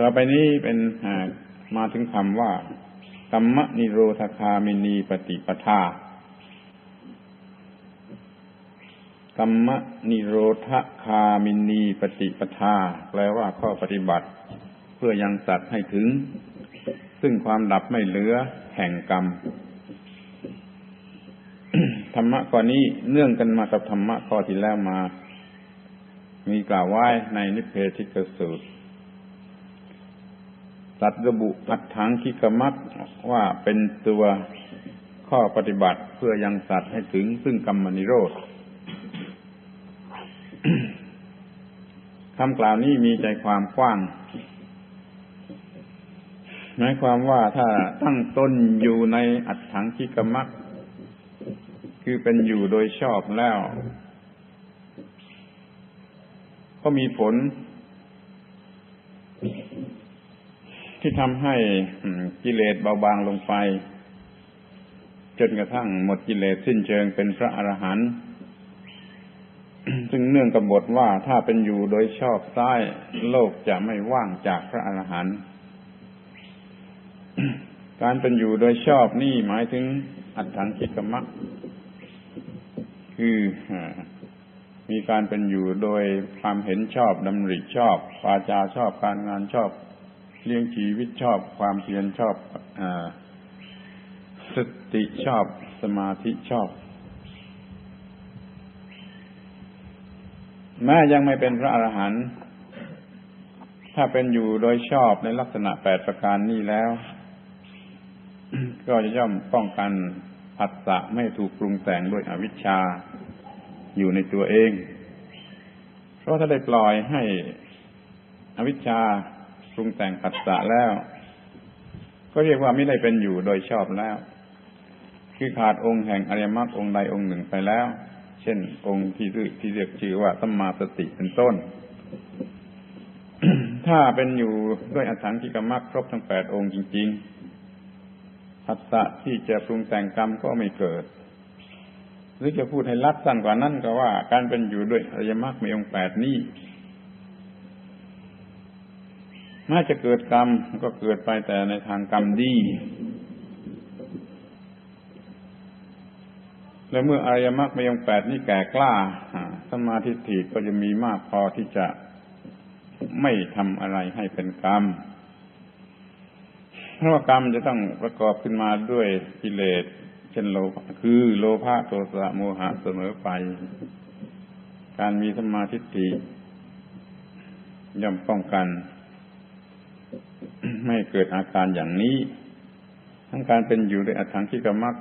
ต่อไปนี้เป็นมาถึงคำว่ากรรมนิโรธคามินีปฏิปทากรรมนิโรธคามินีปฏิปทา แปลว่าข้อปฏิบัติ เพื่อยังสัตว์ให้ถึง ซึ่งความดับไม่เหลือแห่งกรรม ธรรมะข้อนี้เนื่องกันมากับธรรมะข้อที่แล้วมา มีกล่าวไว้ในนิเพธิกสูตร ตัดระบุอัดถังคิกมักว่าเป็นตัวข้อปฏิบัติเพื่อยังสัตว์ให้ถึงซึ่งกรรมนิโรธคำกล่าวนี้มีใจความกว้าง หมายความว่าถ้าตั้งต้นอยู่ในอัดถังคิกมักคือเป็นอยู่โดยชอบแล้ว ก็มีผล ที่ทำให้กิเลสเบาบางลงไป จนกระทั่งหมดกิเลสสิ้นเชิงเป็นพระอรหันต์ซึ่งเนื่องกับบทว่าถ้าเป็นอยู่โดยชอบซ้ายโลกจะไม่ว่างจากพระอรหันต์การเป็นอยู่โดยชอบนี่หมายถึงอัตถังคิกมักคือมีการเป็นอยู่โดยความเห็นชอบดำริชอบปาจาชอบการงานชอบ เลี้ยงชีวิตชอบความเพียรชอบอสติชอบสมาธิชอบ แม้ยังไม่เป็นพระอรหันต์ถ้าเป็นอยู่โดยชอบในลักษณะแปดประการนี้แล้ว ก็จะย่อมป้องกันผัสสะไม่ถูกปรุงแต่งด้วยอวิชชาอยู่ในตัวเอง เพราะถ้าได้ปล่อยให้อวิชชา รุงแต่งปัสสะแล้ว ก็เรียกว่าไม่ได้เป็นอยู่โดยชอบแล้ว คือขาดองค์แห่งอริยมรรคองค์ใดองค์หนึ่งไปแล้ว เช่น องค์ที่ที่เรียกชื่อว่าสัมมาสติเป็นต้น ถ้าเป็นอยู่ด้วยอสังกิกมรรคครบทั้งแปดองค์จริงๆปัสสะที่จะปรุงแต่งกรรมก็ไม่เกิดหรือจะพูดให้ลัดสั้นกว่านั้นก็ว่า การเป็นอยู่ด้วยอริยมรรคมีองค์แปดนี้ แม้จะเกิดกรรมก็เกิดไปแต่ในทางกรรมดี และเมื่ออริยมรรคมยงแปดนี่แก่กล้าสมาธิถิก็จะมีมากพอที่จะไม่ทำอะไรให้เป็นกรรมเพราะว่ากรรมจะต้องประกอบขึ้นมาด้วยกิเลสเช่นโลคือโลภะโทสะโมหะเสมอไป การมีสมาธิย่อมป้องกัน ไม่เกิดอาการอย่างนี้ ทั้งการเป็นอยู่ในอัตถังคิกมัก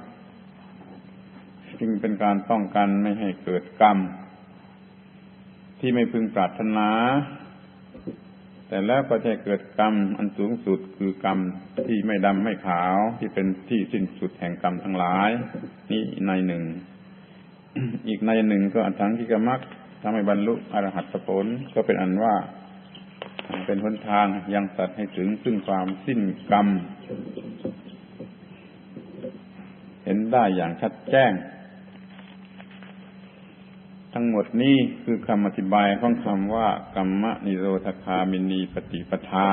จึงเป็นการป้องกันไม่ให้เกิดกรรม ที่ไม่พึงปรารถนา แต่แล้วก็จะเกิดกรรมอันสูงสุดคือกรรมที่ไม่ดำไม่ขาวที่เป็นที่สิ้นสุดแห่งกรรมทั้งหลาย นี่ในหนึ่ง อีกในหนึ่งก็อัตถังคิกมักทำให้บรรลุอรหัตผลก็เป็นอันว่า เป็นหนทางยังสัตว์ให้ถึงซึ่งความสิ้นกรรม เห็นได้อย่างชัดแจ้ง ทั้งหมดนี้คือคำอธิบายของคำว่ากรรมนิโรธคามินีปฏิปทา